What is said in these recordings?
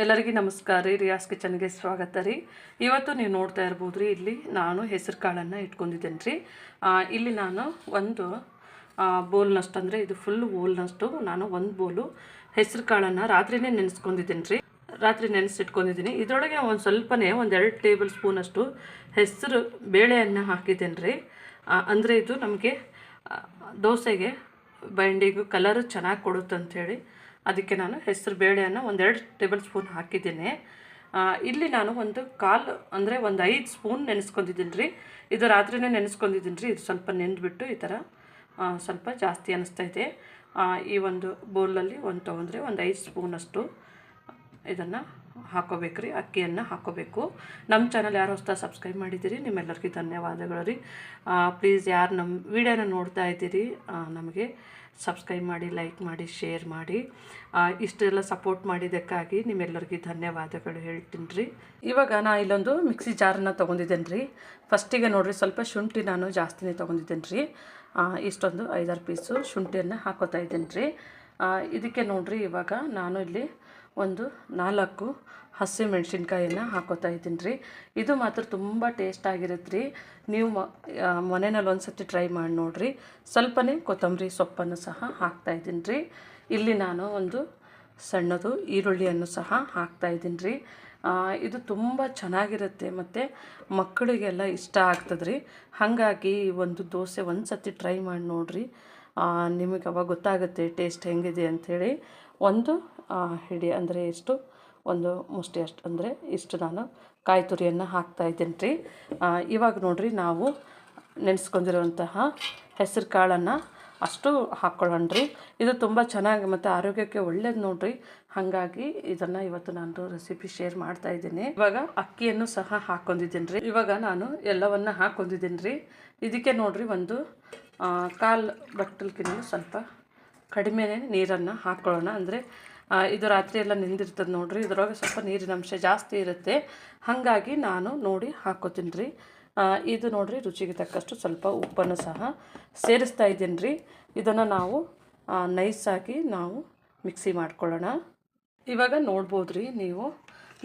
ಎಲ್ಲರಿಗೂ ನಮಸ್ಕಾರ ರೀ. ರಿಯಾಸ್ ಕಿಚನ್ಗೆ ಸ್ವಾಗತ ರೀ. ಇವತ್ತು ನೀವು ನೋಡ್ತಾ ಇರ್ಬೋದು ರೀ, ಇಲ್ಲಿ ನಾನು ಹೆಸರು ಕಾಳನ್ನು ಇಟ್ಕೊಂಡಿದ್ದೇನೆ ರೀ. ಇಲ್ಲಿ ನಾನು ಒಂದು ಬೋಲ್ನಷ್ಟು ಅಂದರೆ ಇದು ಫುಲ್ ಬೋಲ್ನಷ್ಟು ನಾನು ಒಂದು ಬೋಲು ಹೆಸರು ಕಾಳನ್ನು ರಾತ್ರಿನೇ ನೆನೆಸ್ಕೊಂಡಿದ್ದೀನಿ ರೀ. ರಾತ್ರಿ ನೆನೆಸಿಟ್ಕೊಂಡಿದ್ದೀನಿ. ಇದರೊಳಗೆ ಒಂದು ಸ್ವಲ್ಪನೇ ಒಂದು ಎರಡು ಟೇಬಲ್ ಸ್ಪೂನಷ್ಟು ಹೆಸರು ಬೇಳೆಯನ್ನು ಹಾಕಿದ್ದೇನೆ ರೀ. ಅಂದರೆ ಇದು ನಮಗೆ ದೋಸೆಗೆ, ಬೈಂಡಿಗೂ ಕಲರು ಚೆನ್ನಾಗಿ ಕೊಡುತ್ತೆ ಅಂಥೇಳಿ ಅದಕ್ಕೆ ನಾನು ಹೆಸರು ಬೇಳೆಯನ್ನು ಒಂದೆರಡು ಟೇಬಲ್ ಸ್ಪೂನ್ ಹಾಕಿದ್ದೀನಿ. ಇಲ್ಲಿ ನಾನು ಒಂದು ಕಾಲು, ಅಂದರೆ ಒಂದು ಐದು ಸ್ಪೂನ್ ನೆನೆಸ್ಕೊಂಡಿದ್ದೀನಿ ರೀ ಇದು ರಾತ್ರಿನೇ ನೆನೆಸ್ಕೊಂಡಿದ್ದೀನಿ ರೀ ಇದು ಸ್ವಲ್ಪ ನೆಂದ್ಬಿಟ್ಟು ಈ ಥರ ಸ್ವಲ್ಪ ಜಾಸ್ತಿ ಅನ್ನಿಸ್ತೈತೆ ಇದೆ. ಈ ಒಂದು ಬೌಲಲ್ಲಿ ಒಂದು ತೊಗೊಂಡ್ರೆ ಒಂದು ಐದು ಸ್ಪೂನಷ್ಟು ಇದನ್ನು ಹಾಕೋಬೇಕು ರೀ ಅಕ್ಕಿಯನ್ನು ಹಾಕೋಬೇಕು. ನಮ್ಮ ಚಾನಲ್ ಯಾರು ಹೊಸ್ತಾ ಸಬ್ಸ್ಕ್ರೈಬ್ ಮಾಡಿದ್ದೀರಿ, ನಿಮ್ಮೆಲ್ಲರಿಗೂ ಧನ್ಯವಾದಗಳು ರೀ. ಪ್ಲೀಸ್ ಯಾರು ನಮ್ಮ ವಿಡಿಯೋನ ನೋಡ್ತಾ ಇದ್ದೀರಿ ನಮಗೆ ಸಬ್ಸ್ಕ್ರೈಬ್ ಮಾಡಿ ಲೈಕ್ ಮಾಡಿ ಶೇರ್ ಮಾಡಿ. ಇಷ್ಟೆಲ್ಲ ಸಪೋರ್ಟ್ ಮಾಡಿದ್ದಕ್ಕಾಗಿ ನಿಮ್ಮೆಲ್ಲರಿಗೂ ಧನ್ಯವಾದಗಳು ಹೇಳ್ತೀನಿ ರೀ. ಇವಾಗ ನಾ ಇಲ್ಲೊಂದು ಮಿಕ್ಸಿ ಜಾರನ್ನ ತೊಗೊಂಡಿದ್ದೇನೆ ರೀ. ಫಸ್ಟಿಗೆ ನೋಡಿರಿ, ಸ್ವಲ್ಪ ಶುಂಠಿ ನಾನು ಜಾಸ್ತಿನೇ ತೊಗೊಂಡಿದ್ದೇನೆ ರೀ. ಇಷ್ಟೊಂದು ಐದಾರು ಪೀಸು ಶುಂಠಿಯನ್ನು ಹಾಕೋತಾ ಇದ್ದೇನೆ ರೀ. ಇದಕ್ಕೆ ನೋಡಿರಿ, ಇವಾಗ ನಾನು ಇಲ್ಲಿ ಒಂದು ನಾಲ್ಕು ಹಸಿ ಮೆಣಸಿನ್ಕಾಯಿಯನ್ನು ಹಾಕೋತಾ ಇದ್ದೀನಿ ರೀ. ಇದು ಮಾತ್ರ ತುಂಬ ಟೇಸ್ಟ್ ಆಗಿರುತ್ತೆ ರೀ. ನೀವು ಮನೆಯಲ್ಲಿ ಒಂದು ಸರ್ತಿ ಟ್ರೈ ಮಾಡಿ ನೋಡಿರಿ. ಸ್ವಲ್ಪನೇ ಕೊತ್ತಂಬರಿ ಸೊಪ್ಪನ್ನು ಸಹ ಹಾಕ್ತಾ ಇದ್ದೀನಿ ರೀ. ಇಲ್ಲಿ ನಾನು ಒಂದು ಸಣ್ಣದು ಈರುಳ್ಳಿಯನ್ನು ಸಹ ಹಾಕ್ತಾ ಇದ್ದೀನಿ ರೀ. ಇದು ತುಂಬ ಚೆನ್ನಾಗಿರುತ್ತೆ ಮತ್ತು ಮಕ್ಕಳಿಗೆಲ್ಲ ಇಷ್ಟ ಆಗ್ತದೆ ರೀ. ಹಾಗಾಗಿ ಒಂದು ದೋಸೆ ಒಂದು ಸರ್ತಿ ಟ್ರೈ ಮಾಡಿ ನೋಡಿರಿ. ನಿಮಗೆ ಅವಾಗ ಗೊತ್ತಾಗುತ್ತೆ ಟೇಸ್ಟ್ ಹೆಂಗಿದೆ ಅಂಥೇಳಿ ಒಂದು ಹಿಡಿ ಅಂದರೆ ಇಷ್ಟು, ಒಂದು ಮುಷ್ಟಿ ಅಷ್ಟು ಅಂದರೆ ಇಷ್ಟು ನಾನು ಕಾಯಿ ತುರಿಯನ್ನು ಹಾಕ್ತಾ ಇದ್ದೀನಿ ರೀ. ಇವಾಗ ನೋಡಿರಿ ನಾವು ನೆನೆಸ್ಕೊಂಡಿರುವಂತಹ ಹೆಸರು ಕಾಳನ್ನು ಅಷ್ಟು ಹಾಕ್ಕೊಳ್ಳೋಣ ರೀ. ಇದು ತುಂಬ ಚೆನ್ನಾಗಿ ಮತ್ತು ಆರೋಗ್ಯಕ್ಕೆ ಒಳ್ಳೇದು ನೋಡಿರಿ. ಹಾಗಾಗಿ ಇದನ್ನು ಇವತ್ತು ನಾನು ರೆಸಿಪಿ ಶೇರ್ ಮಾಡ್ತಾ ಇದ್ದೀನಿ. ಇವಾಗ ಅಕ್ಕಿಯನ್ನು ಸಹ ಹಾಕ್ಕೊಂಡಿದ್ದೀನಿ ರೀ. ಇವಾಗ ನಾನು ಎಲ್ಲವನ್ನು ಹಾಕ್ಕೊಂಡಿದ್ದೀನಿ ರೀ. ಇದಕ್ಕೆ ನೋಡಿರಿ ಒಂದು ಕಾಲು ಬಟ್ಟಲ್ಕಿನ್ನೂ ಸ್ವಲ್ಪ ಕಡಿಮೆ ನೀರನ್ನು ಹಾಕ್ಕೊಳ್ಳೋಣ ಅಂದರೆ ಇದು ರಾತ್ರಿ ಎಲ್ಲ ನಿಂದಿರ್ತದೆ ನೋಡ್ರಿ. ಇದ್ರೊಳಗೆ ಸ್ವಲ್ಪ ನೀರಿನ ಅಂಶ ಜಾಸ್ತಿ ಇರುತ್ತೆ. ಹಾಗಾಗಿ ನಾನು ನೋಡಿ ಹಾಕೋತೀನಿ ರೀ ಇದು ನೋಡ್ರಿ, ರುಚಿಗೆ ತಕ್ಕಷ್ಟು ಸ್ವಲ್ಪ ಉಪ್ಪನ್ನು ಸಹ ಸೇರಿಸ್ತಾ ಇದ್ದೀನಿ ರೀ ಇದನ್ನು ನಾವು ನೈಸಾಗಿ ನಾವು ಮಿಕ್ಸಿ ಮಾಡ್ಕೊಳ್ಳೋಣ. ಇವಾಗ ನೋಡ್ಬೋದು ರೀ ನೀವು.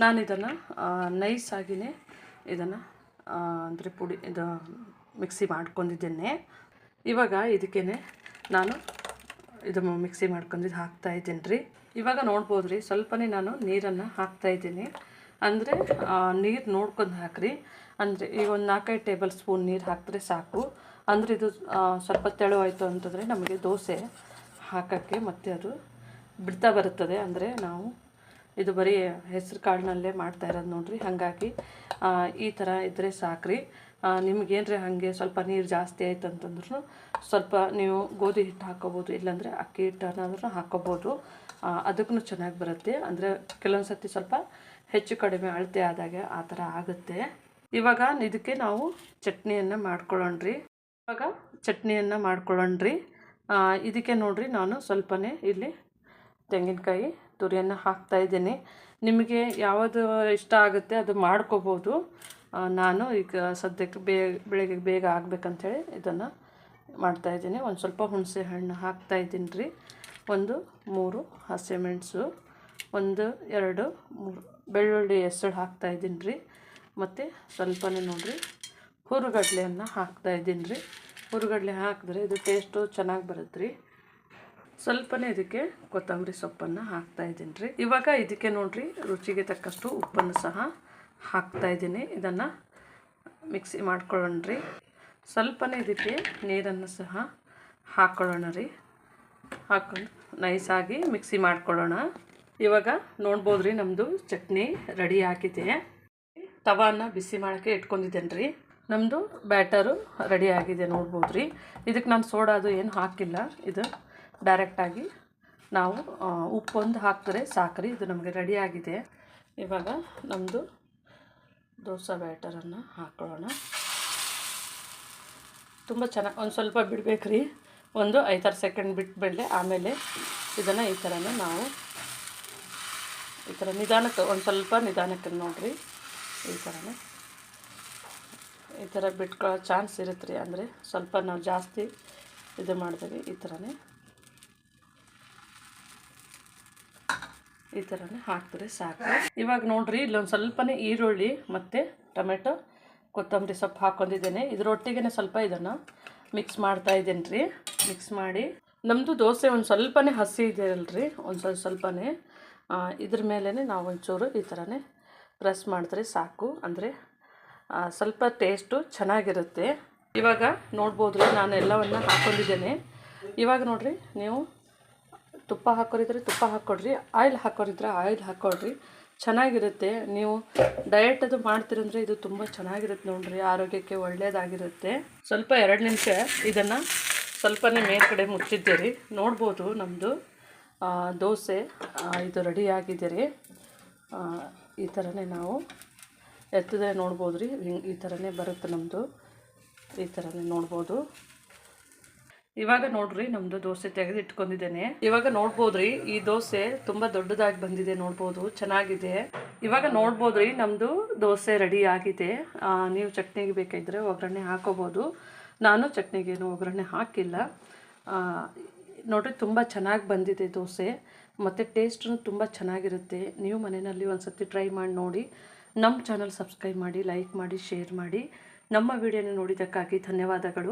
ನಾನು ಇದನ್ನು ನೈಸಾಗಿಯೇ ಇದನ್ನು ಅಂದರೆ ಪುಡಿ, ಇದು ಮಿಕ್ಸಿ ಮಾಡ್ಕೊಂಡಿದ್ದೇನೆ. ಇವಾಗ ಇದಕ್ಕೇ ನಾನು ಇದು ಮಿಕ್ಸಿ ಮಾಡ್ಕೊಂಡಿದ್ದು ಹಾಕ್ತಾ ಇದ್ದೀನಿ ರೀ ಇವಾಗ ನೋಡ್ಬೋದು ರೀ ಸ್ವಲ್ಪನೇ ನಾನು ನೀರನ್ನು ಹಾಕ್ತಾ ಇದ್ದೀನಿ. ಅಂದರೆ ನೀರು ನೋಡ್ಕೊಂಡು ಹಾಕ್ರಿ. ಅಂದರೆ ಈಗ ಒಂದು ನಾಲ್ಕೈದು ಟೇಬಲ್ ಸ್ಪೂನ್ ನೀರು ಹಾಕಿದ್ರೆ ಸಾಕು. ಅಂದರೆ, ಇದು ಸ್ವಲ್ಪ ತೆಳುವಾಯಿತು ಅಂತಂದರೆ ನಮಗೆ ದೋಸೆ ಹಾಕೋಕ್ಕೆ ಮತ್ತೆ ಅದು ಬಿಡ್ತಾ ಬರುತ್ತದೆ. ಅಂದರೆ, ನಾವು ಇದು ಬರೀ ಹೆಸರು ಕಾಳಿನಲ್ಲೇ ಮಾಡ್ತಾ ಇರೋದು ನೋಡ್ರಿ. ಹಾಗಾಗಿ ಈ ಥರ ಇದ್ದರೆ ಸಾಕ್ರಿ. ನಿಮ್ಗೇನ್ರಿ ಹಾಗೆ ಸ್ವಲ್ಪ ನೀರು ಜಾಸ್ತಿ ಆಯ್ತು ಅಂತಂದ್ರೂ ಸ್ವಲ್ಪ ನೀವು ಗೋಧಿ ಹಿಟ್ಟು ಹಾಕೋಬೋದು, ಇಲ್ಲಾಂದರೆ ಅಕ್ಕಿ ಹಿಟ್ಟನ್ನಾದ್ರೂ ಹಾಕೋಬೋದು. ಅದಕ್ಕೂ ಚೆನ್ನಾಗಿ ಬರುತ್ತೆ. ಅಂದರೆ ಕೆಲವೊಂದು ಸರ್ತಿ ಸ್ವಲ್ಪ ಹೆಚ್ಚು ಕಡಿಮೆ ಅಳತೆ ಆದಾಗ ಆ ಥರ ಆಗುತ್ತೆ. ಇವಾಗ ಇದಕ್ಕೆ ನಾವು ಚಟ್ನಿಯನ್ನು ಮಾಡ್ಕೊಳ್ಳೋಣ್ರಿ. ಇವಾಗ ಚಟ್ನಿಯನ್ನು ಮಾಡ್ಕೊಳ್ಳೋಣ್ರಿ. ಇದಕ್ಕೆ ನೋಡಿರಿ ನಾನು ಸ್ವಲ್ಪನೇ ಇಲ್ಲಿ ತೆಂಗಿನಕಾಯಿ ತುರಿಯನ್ನು ಹಾಕ್ತಾ ಇದ್ದೀನಿ. ನಿಮಗೆ ಯಾವುದು ಇಷ್ಟ ಆಗುತ್ತೆ ಅದು ಮಾಡ್ಕೋಬೋದು. ನಾನು ಈಗ ಸದ್ಯಕ್ಕೆ ಬೇಗ ಬೆಳಗ್ಗೆ ಬೇಗ ಆಗ್ಬೇಕಂತೇಳಿ ಇದನ್ನು ಮಾಡ್ತಾಯಿದ್ದೀನಿ ಒಂದು ಸ್ವಲ್ಪ ಹುಣಸೆ ಹಣ್ಣು ಹಾಕ್ತಾ ಇದ್ದೀನಿ ರೀ. ಒಂದು, ಮೂರು ಹಸಿಮೆಣಸು ಒಂದು, ಎರಡು, ಮೂರು ಬೆಳ್ಳುಳ್ಳಿ ಹೆಸರು ಹಾಕ್ತಾ ಇದ್ದೀನಿ ರೀ. ಮತ್ತು ಸ್ವಲ್ಪನೇ ನೋಡಿರಿ, ಹುರುಗಡ್ಲೆಯನ್ನು ಹಾಕ್ತಾ ಇದ್ದೀನಿ ರೀ. ಹುರುಗಡ್ಲೆ ಹಾಕಿದ್ರೆ ಇದು ಟೇಸ್ಟು ಚೆನ್ನಾಗಿ ಬರುತ್ತೆ ರೀ. ಸ್ವಲ್ಪನೇ ಇದಕ್ಕೆ ಕೊತ್ತಂಬರಿ ಸೊಪ್ಪನ್ನು ಹಾಕ್ತಾ ಇದ್ದೀನಿ ರೀ. ಇವಾಗ ಇದಕ್ಕೆ ನೋಡಿರಿ ರುಚಿಗೆ ತಕ್ಕಷ್ಟು ಉಪ್ಪನ್ನು ಸಹ ಹಾಕ್ತಾ ಇದ್ದೀನಿ. ಇದನ್ನು ಮಿಕ್ಸಿ ಮಾಡ್ಕೊಳ್ಳೋಣ ರೀ. ಸ್ವಲ್ಪನೇ ಇದಕ್ಕೆ ನೀರನ್ನು ಸಹ ಹಾಕ್ಕೊಳ್ಳೋಣ ರೀ. ಹಾಕ್ಕೊಂಡು ನೈಸಾಗಿ ಮಿಕ್ಸಿ ಮಾಡ್ಕೊಳ್ಳೋಣ. ಇವಾಗ ನೋಡ್ಬೋದು ರೀ ನಮ್ಮದು ಚಟ್ನಿ ರೆಡಿ ಆಗಿದೆ. ತವಾನ ಬಿಸಿ ಮಾಡೋಕ್ಕೆ ಇಟ್ಕೊಂಡಿದ್ದೇನೆ ರೀ. ನಮ್ಮದು ಬ್ಯಾಟರು ರೆಡಿ ಆಗಿದೆ ನೋಡ್ಬೋದು ರೀ. ಇದಕ್ಕೆ ನಾನು ಸೋಡಾ ಅದು ಏನು ಹಾಕಿಲ್ಲ. ಇದು ಡೈರೆಕ್ಟಾಗಿ ನಾವು ಉಪ್ಪೊಂದು ಹಾಕಿದ್ರೆ ಸಾಕ್ರಿ ಇದು ನಮಗೆ ರೆಡಿ ಆಗಿದೆ. ಇವಾಗ ನಮ್ಮದು ದೋಸೆ ಬ್ಯಾಟರನ್ನು ಹಾಕೊಳ್ಳೋಣ. ತುಂಬ ಚೆನ್ನಾಗಿ ಒಂದು ಸ್ವಲ್ಪ ಬಿಡಬೇಕ್ರಿ. ಒಂದು ಐದಾರು ಸೆಕೆಂಡ್ ಬಿಟ್ಟುಬಿಡಲೆ ಆಮೇಲೆ ಇದನ್ನು ಈ ಥರನೇ ನಾವು ಈ ಥರ ನಿಧಾನಕ್ಕೆ ಒಂದು ಸ್ವಲ್ಪ ನಿಧಾನಕ್ಕೆ ನೋಡಿರಿ. ಈ ಥರನೇ ಈ ಥರ ಬಿಟ್ಕೊಳ್ಳೋ ಚಾನ್ಸ್ ಇರುತ್ತೆ ರೀ ಅಂದರೆ ಸ್ವಲ್ಪ ನಾವು ಜಾಸ್ತಿ ಇದು ಮಾಡಿದಾಗ ಈ ಥರನೇ ಈ ಥರನೇ ಹಾಕಿದ್ರೆ ಸಾಕು. ಇವಾಗ ನೋಡ್ರಿ, ಇಲ್ಲೊಂದು ಸ್ವಲ್ಪನೇ ಈರುಳ್ಳಿ ಮತ್ತು ಟೊಮೆಟೊ, ಕೊತ್ತಂಬರಿ ಸೊಪ್ಪು ಹಾಕೊಂಡಿದ್ದೇನೆ. ಇದರೊಟ್ಟಿಗೆ ಸ್ವಲ್ಪ ಇದನ್ನು ಮಿಕ್ಸ್ ಮಾಡ್ತಾ ಇದ್ದೇನೆ ರೀ ಮಿಕ್ಸ್ ಮಾಡಿ. ನಮ್ಮದು ದೋಸೆ ಒಂದು ಸ್ವಲ್ಪನೇ ಹಸಿ ಇದೆ ಅಲ್ರಿ, ಒಂದು ಸ್ವಲ್ಪ ಸ್ವಲ್ಪನೇ. ಇದ್ರ ಮೇಲೇ ನಾವು ಒಂಚೂರು ಈ ಥರನೇ ಪ್ರೆಸ್ ಮಾಡಿದ್ರೆ ಸಾಕು. ಅಂದರೆ ಸ್ವಲ್ಪ ಟೇಸ್ಟು ಚೆನ್ನಾಗಿರುತ್ತೆ. ಇವಾಗ ನೋಡ್ಬೋದು ನಾನು ಎಲ್ಲವನ್ನು ಹಾಕ್ಕೊಂಡಿದ್ದೇನೆ ಇವಾಗ ನೋಡಿರಿ, ನೀವು ತುಪ್ಪ ಹಾಕೋರಿದ್ರೆ ತುಪ್ಪ ಹಾಕ್ಕೊಡ್ರಿ ಆಯಿಲ್ ಹಾಕೋರಿದ್ರೆ ಆಯಿಲ್ ಹಾಕ್ಕೊಡ್ರಿ ಚೆನ್ನಾಗಿರುತ್ತೆ. ನೀವು ಡಯಟ್ ಅದು ಮಾಡ್ತೀರಂದ್ರೆ ಇದು ತುಂಬ ಚೆನ್ನಾಗಿರುತ್ತೆ ನೋಡ್ರಿ. ಆರೋಗ್ಯಕ್ಕೆ ಒಳ್ಳೆಯದಾಗಿರುತ್ತೆ ಸ್ವಲ್ಪ ಎರಡು ನಿಮಿಷ ಇದನ್ನು ಸ್ವಲ್ಪನೇ ಮೇಲ್ಗಡೆ ಮುಚ್ಚಿದ್ದೀರಿ. ನೋಡ್ಬೋದು ನಮ್ಮದು ದೋಸೆ ಇದು ರೆಡಿ ಆಗಿದ್ದೀರಿ. ಈ ಥರನೇ ನಾವು ಎತ್ತಿದ್ರೆ ನೋಡ್ಬೋದು ರೀ ಈ ಥರನೇ ಬರುತ್ತೆ ನಮ್ಮದು ಈ ಥರನೇ ನೋಡ್ಬೋದು. ಇವಾಗ ನೋಡ್ರಿ ನಮ್ದು ದೋಸೆ ತೆಗೆದು ಇಟ್ಕೊಂಡಿದ್ದೇನೆ. ಇವಾಗ ನೋಡ್ಬೋದ್ರಿ, ಈ ದೋಸೆ ತುಂಬಾ ದೊಡ್ಡದಾಗಿ ಬಂದಿದೆ ನೋಡ್ಬೋದು, ಚೆನ್ನಾಗಿದೆ. ಇವಾಗ ನೋಡ್ಬೋದ್ರಿ ನಮ್ದು ದೋಸೆ ರೆಡಿ ಆಗಿದೆ. ನೀವು ಚಟ್ನಿಗೆ ಬೇಕಾಗಿದ್ರೆ ಒಗ್ಗರಣೆ ಹಾಕೋಬಹುದು ನಾನು ಚಟ್ನಿಗೇನು ಒಗ್ಗರಣೆ ಹಾಕಿಲ್ಲ. ನೋಡ್ರಿ ತುಂಬ ಚೆನ್ನಾಗಿ ಬಂದಿದೆ ದೋಸೆ. ಮತ್ತು ಟೇಸ್ಟು ತುಂಬ ಚೆನ್ನಾಗಿರುತ್ತೆ. ನೀವು ಮನೆಯಲ್ಲಿ ಒಂದು ಟ್ರೈ ಮಾಡಿ ನೋಡಿ. ನಮ್ಮ ಚಾನಲ್ ಸಬ್ಸ್ಕ್ರೈಬ್ ಮಾಡಿ ಲೈಕ್ ಮಾಡಿ ಶೇರ್ ಮಾಡಿ. ನಮ್ಮ ವಿಡಿಯೋನ ನೋಡಿದ್ದಕ್ಕಾಗಿ ಧನ್ಯವಾದಗಳು.